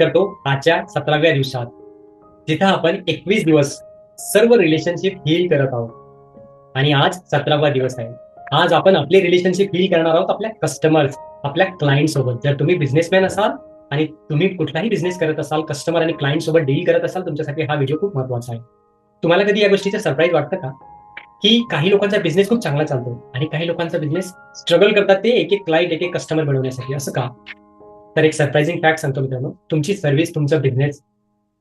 करतो आजच्या सतराव्या दिवसात. जिथं आपण एकवीस दिवस सर्व रिलेशनशिप हील करत आहोत. आणि आज सतरावा दिवस आहे. आज आपण आपले रिलेशनशिप हील करणार आहोत आपल्या कस्टमर्स आपल्या क्लायंट सोबत. जर तुम्ही बिझनेसमॅन असाल आणि तुम्ही कुठलाही बिझनेस करत असाल कस्टमर आणि क्लायंट सोबत डील करत असाल तुमच्यासाठी हा व्हिडिओ खूप महत्त्वाचा आहे. तुम्हाला कधी या गोष्टीचं सरप्राईज वाटतं का? की काही लोकांचा बिझनेस खूप चांगला चालतो आणि काही लोकांचा बिझनेस स्ट्रगल करतात ते एक एक क्लायंट एक एक कस्टमर बनवण्यासाठी. असं का? तर एक सरप्राइझिंग फॅक्ट सांगतो मित्रांनो. तुमची सर्व्हिस तुमचा बिझनेस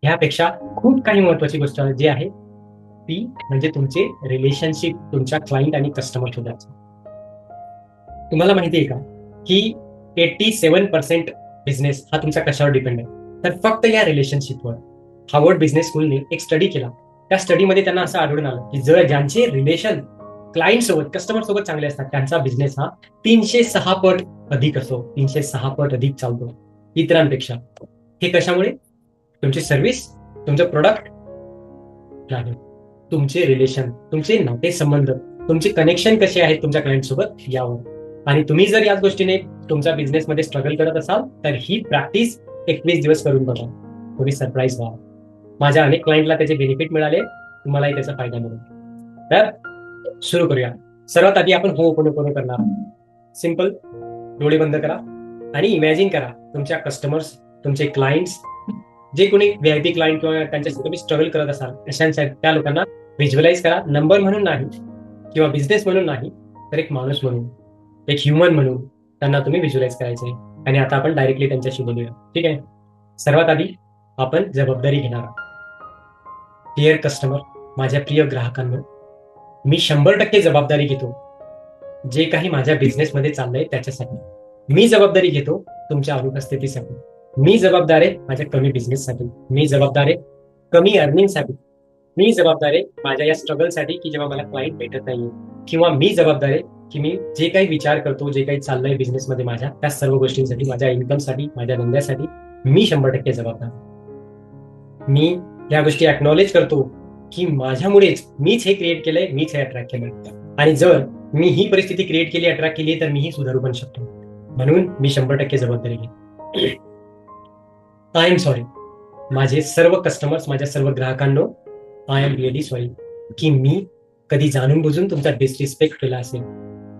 ह्यापेक्षा खूप काही महत्वाची गोष्ट जी आहे ती म्हणजे तुमचे रिलेशनशिप तुमच्या क्लायंट आणि कस्टमर शोधायचं तुम्हाला माहिती आहे का? की एट्टी सेवन पर्सेंट बिझनेस हा तुमचा कशावर डिपेंड आहे? तर फक्त या रिलेशनशिपवर हार्वर्ड बिझनेस स्कूलने एक स्टडी केला. त्या स्टडीमध्ये त्यांना असं आढळून आलं की जर ज्यांचे रिलेशन क्लायंट सोबत कस्टमर सोबत चांगले असतात त्यांचा बिझनेस हा तीनशे सहा पट अधिक असो तीनशे सहा पट अधिक चालतो. इतरांपेक्षा. हे कशामुळे? तुमची सर्व्हिस तुमचं प्रोडक्ट नाही तुमचे रिलेशन तुमचे नातेसंबंध तुमचे कनेक्शन कसे आहेत तुमच्या क्लायंट सोबत यावर. आणि तुम्ही जर याच गोष्टीने तुमच्या बिझनेसमध्ये स्ट्रगल करत असाल तर ही प्रॅक्टिस एकवीस दिवस करून बघा. तुम्ही सरप्राईज व्हा. माझ्या अनेक क्लायंटला त्याचे बेनिफिट मिळाले तुम्हालाही त्याचा फायदा मिळेल. तर सुरू करूया. सर्वात आधी आपण हो ओपन ओपन करणार? सिंपल डोळे बंद करा आणि इमॅजिन करा तुमच्या कस्टमर्स तुमचे क्लायंट्स जे कोणी व्हीआयपी क्लायंट किंवा त्यांच्याशी तुम्ही स्ट्रगल करत असाल अशा त्या लोकांना व्हिज्युअलाइज करा. नंबर म्हणून नाही किंवा बिझनेस म्हणून नाही तर एक माणूस म्हणून एक ह्युमन म्हणून त्यांना तुम्ही व्हिज्युअलाइज करायचे आणि आता आपण डायरेक्टली त्यांच्याशी बोलूया. ठीक आहे? सर्वात आधी आपण जबाबदारी घेणार डिअर कस्टमर माझ्या प्रिय ग्राहकांना मी शंभर टक्के जबाबदारी घेतो. जे काही माझ्या बिझनेसमध्ये चाललंय त्याच्यासाठी. मी जबाबदारी घेतो तुमच्या अनुपस्थितीसाठी. मी जबाबदार आहे माझ्या कमी बिझनेससाठी मी जबाबदार आहे कमी अर्निंगसाठी मी जबाबदार आहे माझ्या या स्ट्रगलसाठी की जेव्हा मला क्लायंट भेटत नाहीये. किंवा मी जबाबदार आहे की मी जे काही विचार करतो जे काही चाललंय बिझनेसमध्ये माझ्या त्या सर्व गोष्टींसाठी माझ्या इन्कमसाठी माझ्या धंद्यासाठी मी शंभर टक्के जबाबदार. मी या गोष्टी अॅक्नॉलेज करतो की माझ्यामुळेच मीच हे क्रिएट केलंय मीच हे अट्रॅक्ट केलंय. आणि जर मी ही परिस्थिती क्रिएट केली अट्रॅक्ट केली तर मीही सुधारू पण शकतो. म्हणून मी शंभर टक्के जबाबदारी घेईन. आय एम सॉरी माझे सर्व कस्टमर्स माझ्या सर्व ग्राहकांनो आय एम रिअली सॉरी की मी कधी जाणून बुजून तुमचा डिसरिस्पेक्ट केला असेल.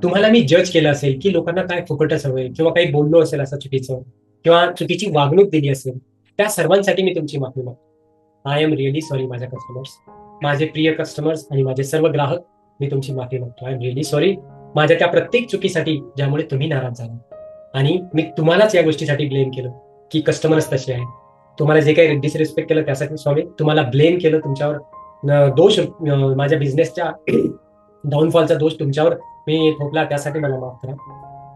तुम्हाला मी जज केलं असेल की लोकांना काय फुकटच हवंय किंवा काही बोललो असेल असं चुकीचं किंवा चुकीची वागणूक दिली असेल त्या सर्वांसाठी मी तुमची माफी मागतो. आय एम रिअली सॉरी माझ्या कस्टमर्स माझे प्रिय कस्टमर्स आणि माझे सर्व ग्राहक मी तुमची माफी मागतो. आय एम रिअली सॉरी माझ्या त्या प्रत्येक चुकीसाठी ज्यामुळे तुम्ही नाराज झाला. आणि मी तुम्हालाच या गोष्टीसाठी ब्लेम केलं की कस्टमर्स तसे आहे तुम्हाला जे काही डिसरिस्पेक्ट केलं त्यासाठी सॉरी तुम्हाला ब्लेम केलं तुमच्यावर. दोष माझ्या बिझनेसच्या डाऊनफॉलचा दोष तुमच्यावर मी थोपला त्यासाठी मला माफ करा.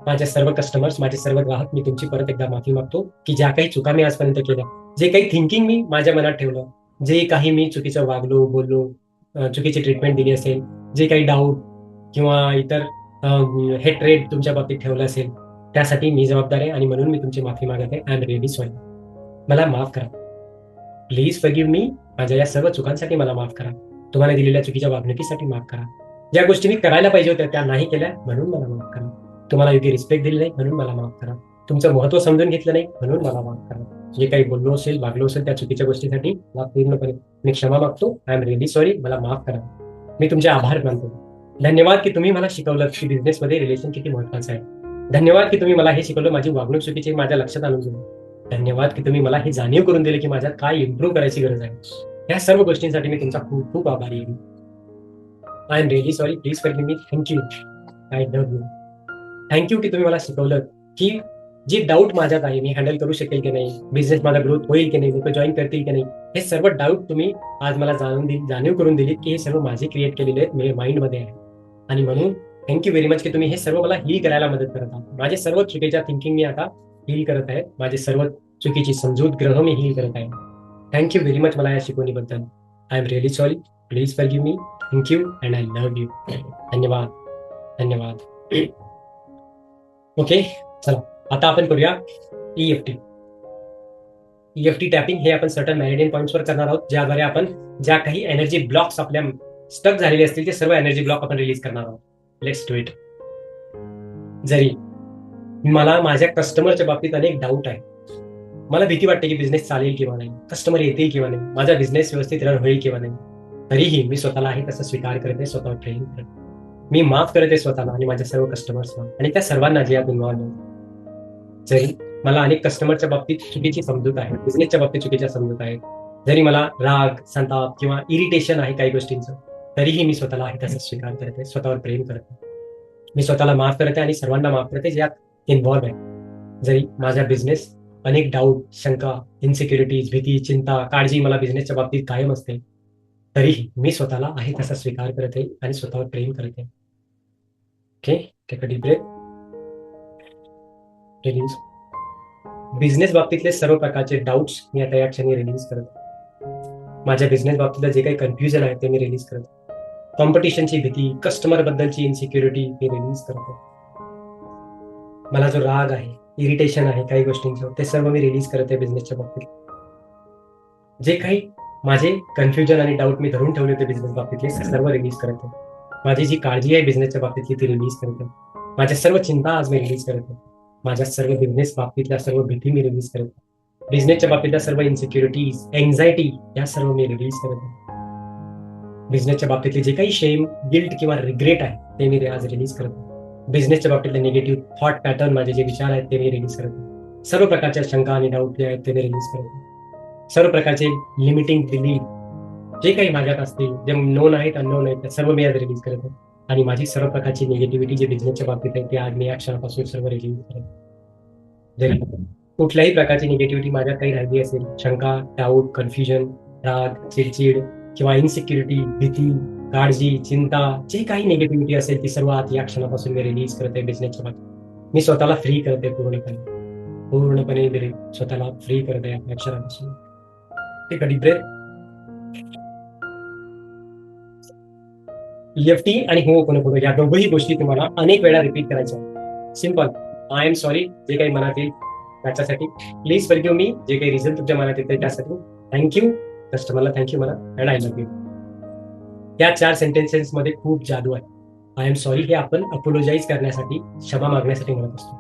माझ्या सर्व कस्टमर्स माझे सर्व ग्राहक मी तुमची परत एकदा माफी मागतो की ज्या काही चुका मी आजपर्यंत केल्या जे काही थिंकिंग मी माझ्या मनात ठेवलं जे काही मी चुकीचं वागलो बोललो चुकीची ट्रीटमेंट दिली असेल जे काही डाऊट किंवा इतर हे ट्रेड तुमच्या बाबतीत ठेवलं असेल त्यासाठी मी जबाबदार आहे आणि म्हणून मी तुमची माफी मागत आहे. आय एम रिअली सॉरी मला माफ करा. प्लीज फगिव्ह मी माझ्या या सर्व चुकांसाठी मला माफ करा. तुम्हाला दिलेल्या चुकीच्या वागणुकीसाठी माफ करा. ज्या गोष्टी मी करायला पाहिजे होत्या त्या नाही केल्या म्हणून मला माफ करा. तुम्हाला योग्य रिस्पेक्ट दिली नाही म्हणून मला माफ करा. तुमचं महत्त्व समजून घेतलं नाही म्हणून मला माफ करा. जे काही बोललो असेल वागलो असेल त्या चुकीच्या गोष्टीसाठी मला पूर्णपणे मी क्षमा मागतो. आय एम रिअली सॉरी मला माफ करा. मी तुमचे आभार मानतो. धन्यवाद की तुम्ही मला शिकवलं. की बिझनेसमध्ये रिलेशन किती महत्वाचं आहे. धन्यवाद की तुम्ही मला हे शिकवलं. माझी वागणूक चुकीची माझ्या लक्षात आणून दिली. धन्यवाद की तुम्ही मला हे जाणीव करून दिले की माझ्यात काय इम्प्रूव्ह करायची गरज आहे. या सर्व गोष्टींसाठी मी तुमचा खूप खूप आभारी आहे. I am really sorry please for me thank you I love you thank you की तुम्ही मला शिकवलं की जी डाऊट माझ्यात आहे मी हँडल करू शकेल की नाही बिझनेस माझा ग्रोथ होईल की नाही लोक जॉईन करतील की नाही हे सर्व डाऊट तुम्ही आज मला जाणून दिली जाणीव करून दिलीत की हे सर्व माझे क्रिएट केलेले आहेत म्हणजे माझ्या माइंडमध्ये आहे. आणि म्हणून थँक्यू व्हेरी मच की तुम्ही हे सर्व मला हील करायला मदत करत आहात. माझे सर्व चुकीच्या थिंकिंग मी आता हील करत आहे. माझे सर्व चुकीची समजूत ग्रह मी हील करत आहे. थँक्यू व्हेरी मच मला या शिकवणीबद्दल. I am really sorry please forgive me thank you and I love you धन्यवाद. धन्यवाद. ओके चला. आता आपण करूया ईएफटी ईएफटी टॅपिंग हे आपण सर्टन मॅरिडियन पॉईंट्सवर करणार आहोत ज्याद्वारे आपण ज्या काही एनर्जी ब्लॉक्स आपल्या स्टक झालेले असतील ते सर्व एनर्जी ब्लॉक आपण रिलीज करणार आहोत. लेट्स डू इट जरी मला माझ्या कस्टमरच्या बाबतीत अनेक डाऊट आहे. मला भीती वाटते की बिझनेस चालेल किंवा नाही. कस्टमर येतील किंवा नाही. माझा बिझनेस व्यवस्थित रन होईल किंवा नाही. तरीही मी स्वतःला आहे तसं स्वीकार करते स्वतः ट्रेनिंग करते. मी माफ करते स्वतःला आणि माझ्या सर्व कस्टमर्सना आणि त्या सर्वांना जे यात इन्व्हॉल्व्ह जरी मला अनेक कस्टमरच्या बाबतीत चुकीची समजूत आहे बिझनेसच्या बाबतीत चुकीच्या समजूत आहे जरी मला राग संताप किंवा इरिटेशन आहे काही गोष्टींचं तरीही मी स्वतःला आहे तसं स्वीकार करते स्वतःवर प्रेम करते. मी स्वतःला माफ करते आणि सर्वांना माफ करते ज्यात यात आहे जरी माझा बिझनेस अनेक डाऊट शंका इन्सिक्युरिटीज भीती चिंता काळजी मला बिझनेसच्या बाबतीत कायम असते तरीही मी स्वतःला आहे तसा स्वीकार करते आणि स्वतःवर प्रेम करते. Okay take a deep breath release business बाबतीतले सर्व प्रकारचे डाऊट्स मी आता या क्षणी रिलीज करत माझ्या बिझनेस बाबतीतलं जे काही कन्फ्युजन आहे ते मी रिलीज करत कॉम्पिटिशनची भीती कस्टमर बद्दलची इन्सिक्युरिटी मी रिलीज करतो मला जो राग आहे इरिटेशन आहे काही गोष्टींचं ते सर्व मी रिलीज करते बिझनेसच्या बाबतीत. जे काही माझे कन्फ्युजन आणि डाऊट मी धरून ठेवले होते बिझनेस बाबतीतले सर्व रिलीज करते माझी जी काळजी आहे बिझनेसच्या बाबतीतली ती रिलीज करते माझ्या सर्व चिंता आज मी रिलीज करते माझ्या सर्व बिझनेस बाबतीतल्या सर्व भीती मी रिलीज करत बिझनेसच्या बाबतीतल्या सर्व इन्सिक्युरिटीज एन्झायटी या सर्व मी रिलीज करत बिझनेसच्या बाबतीतले जे काही शेम गिल्ट किंवा रिग्रेट आहे ते मी आज रिलीज करतो बिझनेसच्या बाबतीतले निगेटिव्ह थॉट पॅटर्न माझे जे विचार आहेत ते मी रिलीज करतो सर्व प्रकारच्या शंका आणि डाऊट जे आहेत ते मी रिलीज करतो सर्व प्रकारचे लिमिटिंग बिलीफ जे काही माझ्यात असतील जे नोन आहेत अननोन आहेत ते सर्व मी आज रिलीज करत आहे. आणि माझी सर्व प्रकारची निगेटिव्हिटी जी बिझनेसच्या बाबतीत आहे ते आज मी या क्षणापासून सर्व रिलीज करेन जरी कुठल्याही प्रकारची निगेटिव्हिटी माझ्यात काही राहिली असेल शंका डाऊट कन्फ्युजन राग चिडचिड किंवा इन्सिक्युरिटी भीती काळजी चिंता जे काही निगेटिव्हिटी असेल ती सर्व आज या क्षणापासून मी रिलीज करते बिझनेसच्या बाबतीत. मी स्वतःला फ्री करते पूर्णपणे. पूर्णपणे स्वतःला फ्री करते या क्षणापासून. ते कधी ब्रेथ ईएफटी आणि हो कोण या दोघही गोष्टी तुम्हाला अनेक वेळा रिपीट करायच्या सिंपल आय एम सॉरी जे काही मनात येईल त्याच्यासाठी. प्लीज फॉरगिव्ह मी जे काही रिझन तुमच्या मनात येते त्यासाठी. थँक्यू कस्टमरला थँक्यू मला अँड आय लव्ह यू या चार सेंटेन्सेस मध्ये खूप जादू आहे. आय एम सॉरी हे आपण अपोलोजाईज करण्यासाठी क्षमा मागण्यासाठी म्हणत असतो.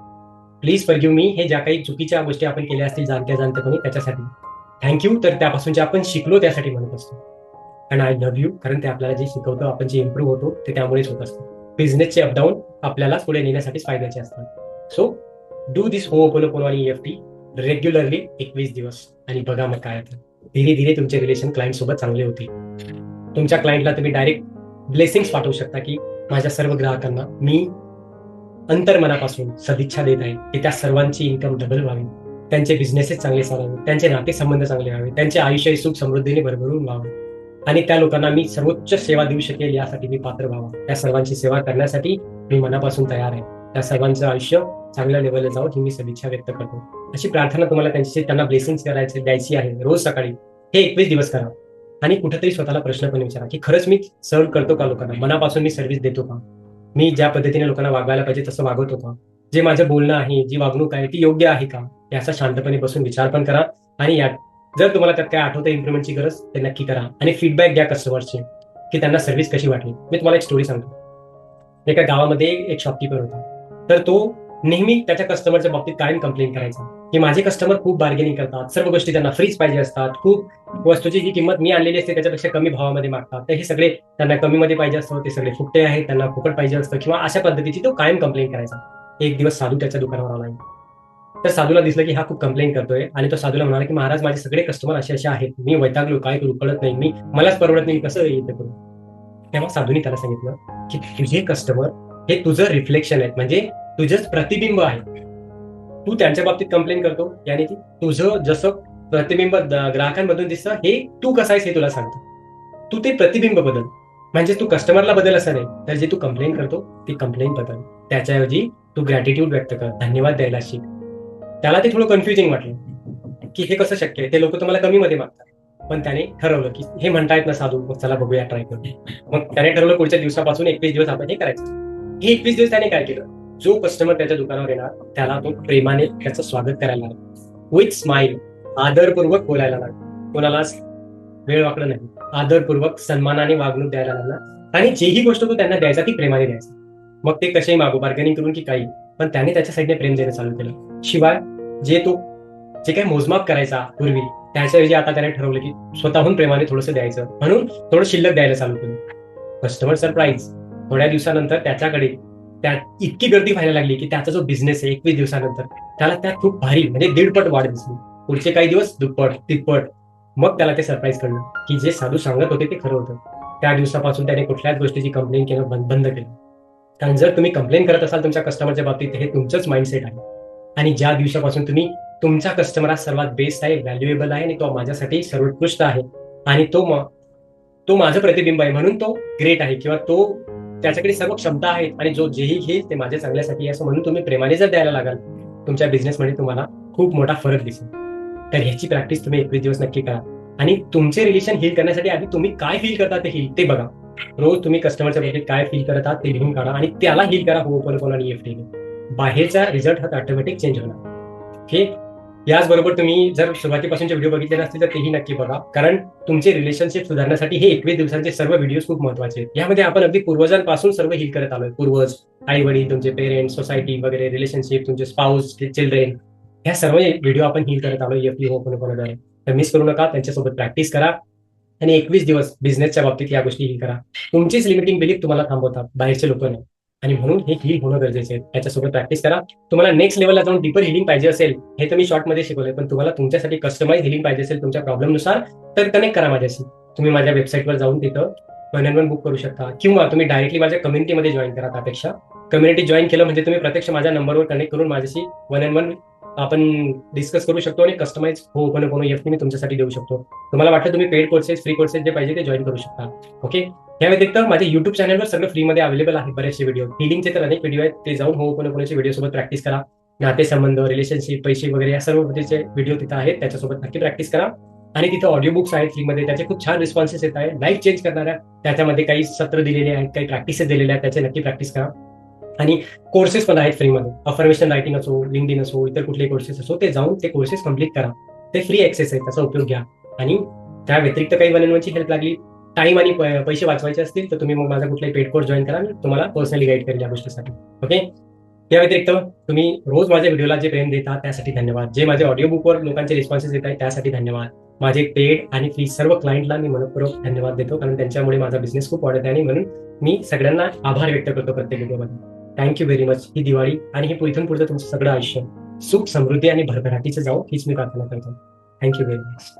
प्लीज फॉरगिव्ह मी हे ज्या काही चुकीच्या गोष्टी आपण केल्या असतील जाणत्या जाणतेपणे त्याच्यासाठी थँक्यू तर त्यापासून जे आपण शिकलो त्यासाठी म्हणत असतो. अँड आय लव्ह यू कारण ते आपल्याला जे शिकवतो आपण जे इम्प्रूव्ह होतो ते त्यामुळेच होत असतं. बिझनेसचे अपडाऊन आपल्याला पुढे नेण्यासाठीच फायद्याचे असतात. सो डू दिस हो पोलो आणि एफ टी रेग्युलरली एकवीस दिवस. आणि बघा मग काय आता धीरे धीरे तुमचे रिलेशन क्लायंट सोबत चांगले होते तुमच्या क्लायंटला तुम्ही डायरेक्ट ब्लेसिंग्स पाठवू शकता की माझ्या सर्व ग्राहकांना मी अंतर्मनापासून सदिच्छा देत आहे की त्या सर्वांची इन्कम डबल व्हावी. त्यांचे बिझनेसेस चांगले चालावे त्यांचे नातेसंबंध चांगले व्हावे. त्यांचे आयुष्य सुख समृद्धीने भरभरून व्हावं. आणि त्या लोकांना मी सर्वोच्च सेवा देऊ शकेल यासाठी मी पात्र व्हावा. त्या सर्वांची सेवा करण्यासाठी मी मनापासून तयार आहे. त्या सर्वांचं आयुष्य चांगल्या लेवलला जावं ही मी सदिच्छा व्यक्त करतो. अशी प्रार्थना तुम्हाला त्यांची त्यांना ब्लेसिंग करायची द्यायची आहे. रोज सकाळी हे एकवीस दिवस करा. आणि कुठेतरी स्वतःला प्रश्न पण विचारा की खरंच मी सर्व करतो का लोकांना? मनापासून मी सर्व्हिस देतो का? मी ज्या पद्धतीने लोकांना वागवायला पाहिजे तसं वागवतो का? जे माझं बोलणं आहे जी वागणूक आहे ती योग्य आहे का? याचा शांतपणे बसून विचार पण करा आणि या जर तुम्हाला त्यात काय आठवतं इम्प्रुव्हमेंटची गरज ते नक्की करा आणि फीडबॅक द्या कस्टमरची की त्यांना सर्व्हिस कशी वाटली. मी तुम्हाला एक स्टोरी सांगतो. एका गावामध्ये एक शॉपकीपर होता. तर तो नेहमी त्याच्या कस्टमरच्या बाबतीत कायम कंप्लेंट करायचा. की माझे कस्टमर खूप बार्गेनिंग करतात. सर्व गोष्टी त्यांना फ्रीज पाहिजे असतात. खूप वस्तूची जी किंमत मी आणलेली असते त्याच्यापेक्षा कमी भावामध्ये मागतात. तर हे सगळे त्यांना कमी मध्ये पाहिजे असतं. ते सगळे फुकटे आहेत. त्यांना फुकट पाहिजे असतं. किंवा अशा पद्धतीची तो कायम कंप्लेंट करायचा. एक दिवस साधू त्याच्या दुकानावर आला. तर साधूला दिसलं की हा खूप कंप्लेंट करतोय आणि तो साधूला म्हणाला की महाराज माझे सगळे कस्टमर असे असे आहेत. मी वैतागलो काय करू कळत नाही. मी मलाच परवडत नाही. कसं येते करू? तेव्हा साधूने त्याला सांगितलं की तुझे कस्टमर हे तुझं रिफ्लेक्शन आहेत. म्हणजे तुझंच प्रतिबिंब आहे तू त्यांच्या बाबतीत कंप्लेंट करतो. याने की तुझं जसं प्रतिबिंब ग्राहकांमधून दिसतं हे तू कसं आहेस हे तुला सांगतो. तू ते प्रतिबिंब बदल. म्हणजे तू कस्टमरला बदल असं नाही. तर जे तू कंप्लेंट करतो ती कंप्लेंट बदल. त्याच्याऐवजी तू ग्रॅटिट्यूड व्यक्त कर. धन्यवाद द्यायला शिक. त्याला ते थोडं कन्फ्युजिंग वाटलं. की हे कसं शक्य आहे? ते लोक तुम्हाला कमी मध्ये मागतात. पण त्याने ठरवलं की हे म्हणता येत ना साधू मग चला बघूया ट्राय करू. मग त्याने ठरवलं पुढच्या दिवसापासून एकवीस दिवस आपण हे करायचं. हे एकवीस दिवस त्याने काय केलं? जो कस्टमर त्याच्या दुकानावर येणार त्याला तो प्रेमाने त्याचं स्वागत करायला लागला. विथ स्माइल आदरपूर्वक बोलायला लागला. कोणाला वेळ वाकडं नाही. आदरपूर्वक सन्मानाने वागणूक द्यायला लागला. आणि जेही गोष्ट तो त्यांना द्यायचा ती प्रेमाने द्यायचा. मग ते कसेही मागू बार्गेनिंग करून की काही. पण त्याने त्याच्या साईडने प्रेम देणं चालू केलं. शिवाय जे तो जे काही मोजमाप करायचा पूर्वी त्याच्याऐवजी आता त्याने ठरवलं की स्वतःहून प्रेमाने थोडंसं द्यायचं. म्हणून थोडं शिल्लक द्यायला चालू केलं. कस्टमर सरप्राईज थोड्या दिवसानंतर त्याच्याकडे त्या इतकी गर्दी व्हायला लागली की त्याचा जो बिझनेस आहे एकवीस दिवसानंतर त्याला त्यात खूप भारी म्हणजे दीडपट वाढ दिसली. पुढचे काही दिवस दुप्पट तिप्पट. मग त्याला ते सरप्राईज कळलं की जे साधू सांगत होते ते खरं होतं. त्या दिवसापासून त्याने कुठल्याच गोष्टीची कंप्लेन केलं बंद केलं. कारण जर तुम्ही कंप्लेन करत असाल तुमच्या कस्टमरच्या बाबतीत हे तुमचंच माइंडसेट आहे. आणि ज्या दिवसापासून तुम्ही तुमचा कस्टमर हा सर्वात बेस्ट आहे व्हॅल्युएबल आहे आणि तो माझ्यासाठी सर्वोत्कृष्ट आहे आणि तो तो माझं प्रतिबिंब आहे म्हणून तो ग्रेट आहे किंवा तो त्याच्याकडे सर्व क्षमता आहेत आणि जो जेही घेईल ते माझ्या चांगल्यासाठी असं म्हणून तुम्ही प्रेमाने जर द्यायला लागाल तुमच्या बिझनेसमध्ये तुम्हाला खूप मोठा फरक दिसेल. तर ह्याची प्रॅक्टिस तुम्ही एकवीस दिवस नक्की करा. आणि तुमचे रिलेशन हील करण्यासाठी आधी तुम्ही काय फील करता ते हील ते बघा. रोज तुम्ही कस्टमरच्या बाबतीत काय फील करता ते लिहून काढा आणि त्याला हील करा हो पण कोण आणि एफटी बाहेरचा रिझल्ट हा ऑटोमॅटिक चेंज होणार. ओके याचबरोबर तुम्ही जर सुरुवातीपासूनचे व्हिडिओ बघितले नसतील तर तेही नक्की बघा. कारण तुमचे रिलेशनशिप सुधारण्यासाठी हे एकवीस दिवसांचे सर्व व्हिडिओ खूप महत्त्वाचे आहेत. यामध्ये आपण अगदी पूर्वजांपासून सर्व हिल करत आलोय. पूर्वज आई वडील तुमचे पेरेंट्स सोसायटी वगैरे रिलेशनशिप तुमचे स्पाऊस चिल्ड्रेन ह्या सर्व व्हिडिओ आपण हिल करत आलोय. एफ हो पण कोणाद्वारे तर मिस करू नका. त्यांच्यासोबत प्रॅक्टिस करा. आणि एकवीस दिवस बिझनेसच्या बाबतीत या गोष्टी हिल करा. तुमचीच लिमिटिंग बिलीफ तुम्हाला थांबवतात. बाहेरचे लोक नाही. आणि म्हणून हे हील होणं गरजेचे आहे. त्याच्यासोबत प्रॅक्टिस करा. तुम्हाला नेक्स्ट लेवलला जाऊन डीपर हिलिंग पाहिजे असेल हे तर मी शॉर्टमध्ये शिकवलंय पण तुम्हाला तुमच्यासाठी कस्टमाइज हिलिंग पाहिजे असेल तुमच्या प्रॉब्लेमनुसार तर कनेक्ट करा माझ्याशी. तुम्ही माझ्या वेबसाईटवर जाऊन तिथं वन अँड वन बुक करू शकता. किंवा तुम्ही डायरेक्टली माझ्या कम्युनिटीमध्ये जॉईन करा त्यापेक्षा. कम्युनिटी जॉईन केलं म्हणजे तुम्ही प्रत्यक्ष माझ्या नंबरवर कनेक्ट करून माझ्याशी वन अँड वन आपण डिस्कस करू शकतो आणि कस्टमाइज हो पण कोण एफ मी तुमच्यासाठी देऊ शकतो. तुम्हाला वाटतं तुम्ही पेड कोर्सेस फ्री कोर्सेस जे पाहिजे ते जॉईन करू शकता. ओके या व्यतिरिक्त माझ्या युट्यूब चॅनलवर सगळं फ्रीमध्ये अवेलेबल आहे बरेचसे व्हिडिओ हिलिंगचे तर अनेक व्हिडिओ आहेत. ते जाऊन हो पण कोणाचे व्हिडिओ सोबत प्रॅक्टिस करा. नातेसंबंध रिलेशनशिप पैसे वगैरे या सर्व पद्धतीचे व्हिडिओ तिथं आहेत. त्याच्यासोबत नक्की प्रॅक्टिस करा. आणि तिथे ऑडिओ बुक्स आहेत फ्रीमध्ये त्याचे खूप छान रिस्पॉन्सेस येत आहेत. लाईफ चेंज करणाऱ्या त्याच्यामध्ये काही सत्र दिलेले आहेत काही प्रॅक्टिसेस दिलेले आहेत. त्याचे नक्की प्रॅक्टिस करा. आणि कोर्सेस पण आहेत फ्रीमध्ये अफर्मेशन रायटिंग असो लिंगडिन असो इतर कुठले कोर्सेस असो ते जाऊन ते कोर्सेस कंप्लीट करा. ते फ्री ऍक्सेस आहे त्याचा उपयोग घ्या. आणि त्या व्यतिरिक्त काही वन हेल्प लागली टाइम आणि पैसे वाचवायचे असतील तर तुम्ही मग माझा कुठलाही पेड कोर्स जॉईन करा मी तुम्हाला पर्सनली गाईड करेल या गोष्टीसाठी. ओके या व्यतिरिक्त तुम्ही रोज माझ्या व्हिडिओला जे प्रेम देता त्यासाठी धन्यवाद. जे माझे ऑडिओ बुकवर लोकांचे रिस्पॉन्सेस देत आहेत त्यासाठी धन्यवाद. माझे पेड आणि फ्री सर्व क्लायंटला मी मनपूर्वक धन्यवाद देतो कारण त्यांच्यामुळे माझा बिझनेस खूप वाढत आहे आणि म्हणून मी सगळ्यांना आभार व्यक्त करतो प्रत्येक व्हिडिओमध्ये थँक्यू व्हेरी मच ही दिवाळी आणि हे इथून पुढचं तुमचं सगळं आयुष्य सुख समृद्धी आणि भरभराटीचं जाऊ हीच मी प्रार्थना करतो. Thank you very much